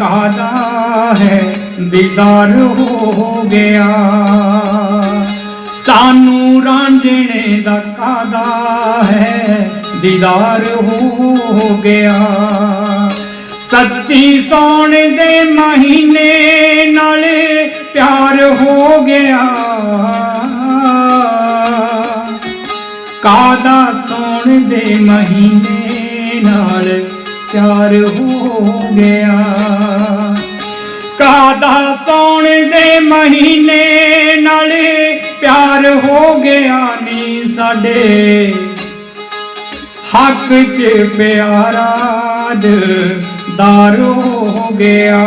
ਰਾਂਝਣੇ ਦਾ ਕਾਦਾ ਹੈ ਦੀਦਾਰ ਹੋ ਗਿਆ। ਸਾਨੂੰ ਰਾਂਝਣੇ ਦਾ ਕਾਦਾ ਹੈ ਦੀਦਾਰ ਹੋ ਗਿਆ। ਸੱਚੀ ਸੌਣ ਦੇ ਮਹੀਨੇ ਨਾਲ ਪਿਆਰ ਹੋ ਗਿਆ। ਕਾਦਾ ਸੌਣ ਦੇ ਮਹੀਨੇ ਨਾਲ ਪਿਆਰ ਹੋ ਗਿਆ ਕਾਦਾ ਸੌਣ ਦੇ ਮਹੀਨੇ ਨਾਲੇ ਪਿਆਰ ਹੋ ਗਿਆ ਨੀ ਸਾਡੇ? ਹੱਕ 'ਚ ਪਿਆਰਾ ਦਾਰ ਹੋ ਗਿਆ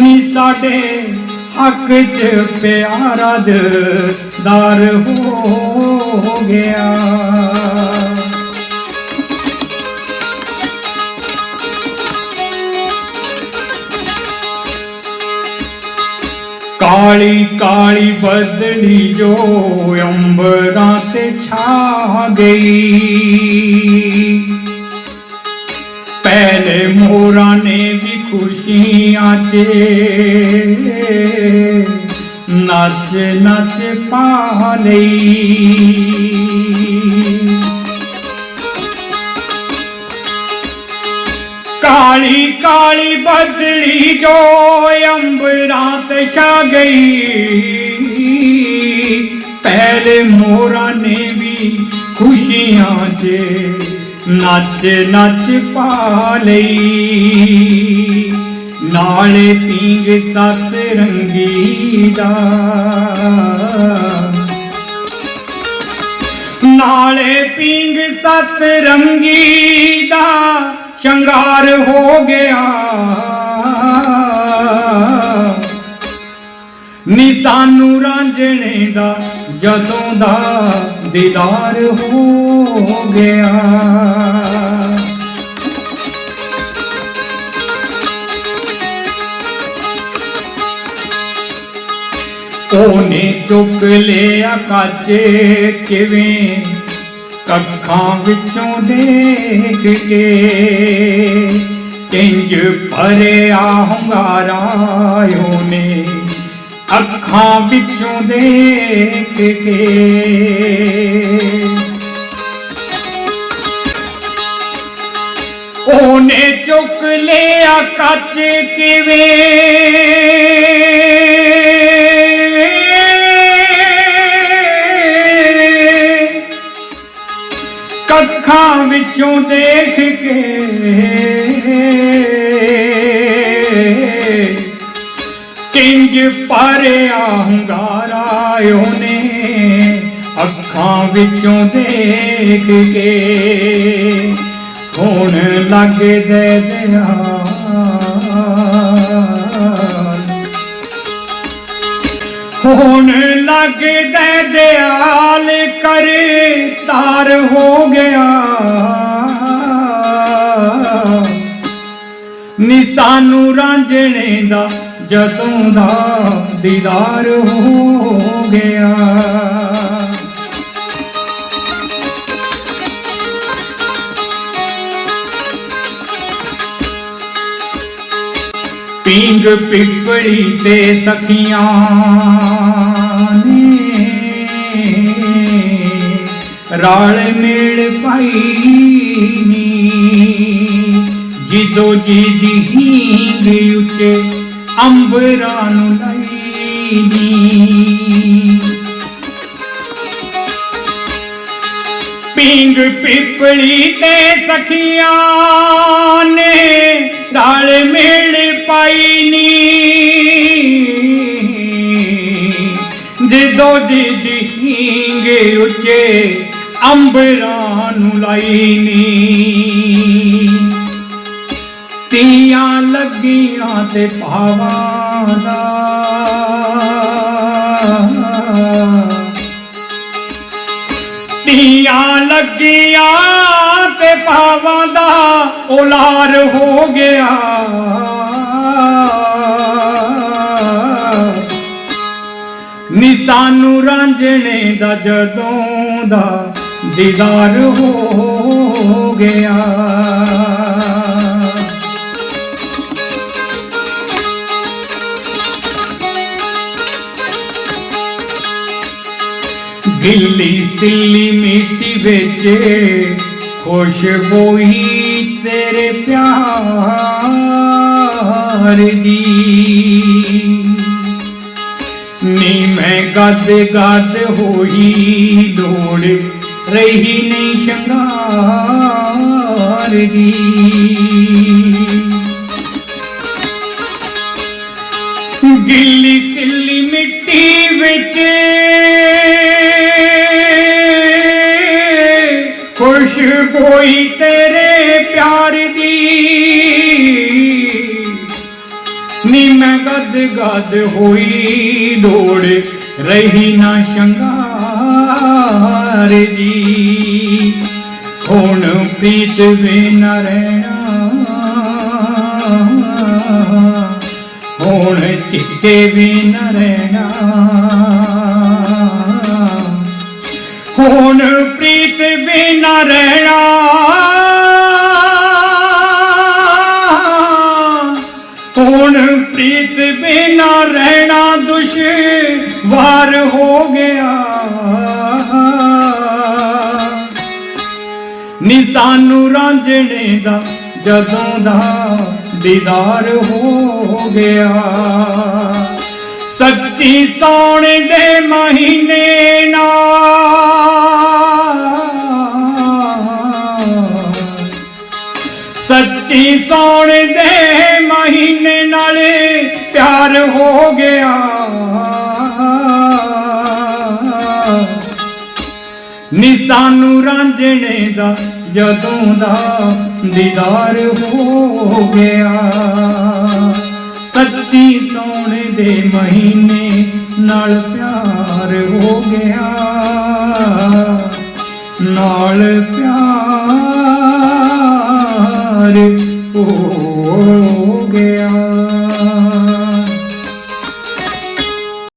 ਨੀ ਸਾਡੇ ਹੱਕ 'ਚ ਪਿਆਰਾ ਦਾਰ ਹੋ ਗਿਆ ਕਾਲੀ ਕਾਲੀ ਬਦਲੀ ਜੋ ਅੰਬਰਾਂ ਤੇ ਛਾ ਗਈ। ਪਹਿਲੇ ਮੋਰਾਂ ਨੇ ਵੀ ਖੁਸ਼ੀਆਂ 'ਚ ਨੱਚ ਨੱਚ ਪਾ ਲਈ। ਕਾਲੀ ਕਾਲੀ ਬਦਲੀ ਜੋ ਅੰਬਰਾਂ ਤੇ ਛਾ ਗਈ। ਪਹਿਲੇ ਮੋਰਾਂ ਨੇ ਵੀ ਖੁਸ਼ੀਆਂ 'ਚ ਨੱਚ ਨੱਚ ਪਾ ਲਈ। ਨਾਲੇ ਪੀਂਗ ਸਤ ਰੰਗੀ ਦਾ। ਨਾਲੇ ਪੀਂਗ ਸਤ ਰੰਗੀ ਦਾ। ਸ਼ਿੰਗਾਰ ਹੋ ਗਿਆ। ਨੀ ਸਾਨੂੰ ਰਾਂਝਣੇ ਦਾ, ਜਦੋਂ ਦਾ ਦੀਦਾਰ ਹੋ ਗਿਆ। ਉਹਨੇ ਚੁੱਕ ਲਿਆ ਕਾਚੇ ਕਿਵੇਂ? ਅੱਖਾਂ ਵਿੱਚੋਂ ਦੇਖ ਕੇ ਕਿੰਜ ਭਰਿਆ ਹੰਗਾਰਾ ਉਹਨੇ ਅੱਖਾਂ ਵਿੱਚੋਂ ਦੇਖ ਕੇ ਉਹਨੇ ਚੁੱਕ ਲਿਆ ਕੱਚ ਕਿਵੇਂ? ਅੱਖਾਂ ਵਿੱਚੋਂ ਦੇਖ ਕੇ। ਕਿੰਜ ਪਰਿਆ ਹੰਗਾਰਾ ਉਹਨੇ ਅੱਖਾਂ ਵਿੱਚੋਂ ਦੇਖ ਕੇ। ਹੁਣ ਲੱਗਦੇ ਦੇ ਹੁਣ ਲੱਗਦੇ ਦਿਆਲ ਕਰ ਤਾਰ ਹੋ ਗਿਆ। ਨੀ ਰਾਂਝਣੇ ਦਾ ਜਦੋਂ ਦਾ ਦੀਦਾਰ ਹੋ ਗਿਆ। ਪਿੰਗ ਪਿਪੜੀ ਤੇ ਸਖੀਆਂ ਨੇ ਰਾਲ ਮੇਲ ਪਾਈ ਨੀ। ਜਿਦੋ ਜੀ ਦੀ ਹੀਂਗ ਉੱਤੇ ਅੰਬਰਾਂ ਨੂੰ ਲਈ ਨੀ। ਪਿੰਗ ਪਿਪਲੀ ਤੇ ਸਖੀਆਂ ਨੇ ਰਲ ਮੇਲ ਪਾਈ ਨੀ। ਜਦੋਂ ਦੀ ਹੀਂਗੇ ਉੱਚੇ ਅੰਬਰਾਂ ਨੂੰ ਲਾਈ ਤੀਆਂ ਲੱਗੀਆਂ ਤੇ ਭਾਵਾਂ ਦਾ। ਤੀਆਂ ਲੱਗੀਆਂ ਤੇ ਭਾਵਾਂ ਦਾ ਉਲਾਰ ਹੋ ਗਿਆ। ਨੀ ਸਾਨੂੰ ਰਾਂਝਣੇ ਦਾ ਜਦੋਂ ਦਾ ਦੀਦਾਰ ਹੋ ਗਿਆ। ਗਿੱਲੀ ਸਿੱਲੀ ਮਿੱਟੀ ਵਿੱਚ ਖੁਸ਼ਬੂਈ ਤੇਰੇ ਪਿਆਰ ਦੀ। ਨੀ ਮੈਂ ਗੱਦ ਗੱਦ ਹੋਈ ਲੋੜ ਰਹੀ ਨਹੀਂ ਸ਼ੰਗਾਰ ਦੀ। ਗਿੱਲੀ ਸਿੱਲੀ ਮਿੱਟੀ ਵਿੱਚ ਖੁਸ਼ ਖੁਸ਼ਬੂਈ ਤੇਰੇ ਪਿਆਰ ਦੀ। ਨੀ ਮੈਂ ਗਦ ਗੱਦ ਹੋਈ ਲੋੜ, ਰਹੀ ਨਾ ਸ਼ੰਗਾਰ ਦੀ ਹੁਣ ਪ੍ਰੀਤ ਵੇ ਨਾ ਰਹਿਣਾ, ਹੁਣ ਚਿੱਤੇ ਵੀ ਨਾ ਰਹਿਣਾ। ਹੁਣ ਪ੍ਰੀਤ ਵੀ ਨਾ ਰਹਿਣਾ। ਬਿਨਾ ਰਹਿਣਾ ਦੁਸ਼ਵਾਰ ਹੋ ਗਿਆ। ਨੀ ਸਾਨੂੰ ਰਾਂਝਣੇ ਦਾ ਜਦੋਂ ਦਾ ਦੀਦਾਰ ਹੋ ਗਿਆ। ਸੱਚੀ ਸੌਣ ਦੇ ਮਹੀਨੇ ਨਾ ਸੱਚੀ ਸੌਣ ਪਾਰ ਹੋ ਗਿਆ। ਨਿਸਾਨੂ ਰਾਂਝਣੇ ਦਾ ਜਦੋਂ ਦਾ ਦੀਦਾਰ ਹੋ ਗਿਆ। ਸੱਚੀ ਸੋਹਣੇ ਦੇ ਮਹੀਨੇ ਨਾਲ ਪਿਆਰ ਹੋ ਗਿਆ। ਨਾਲ ਪਿਆਰ ਹੋ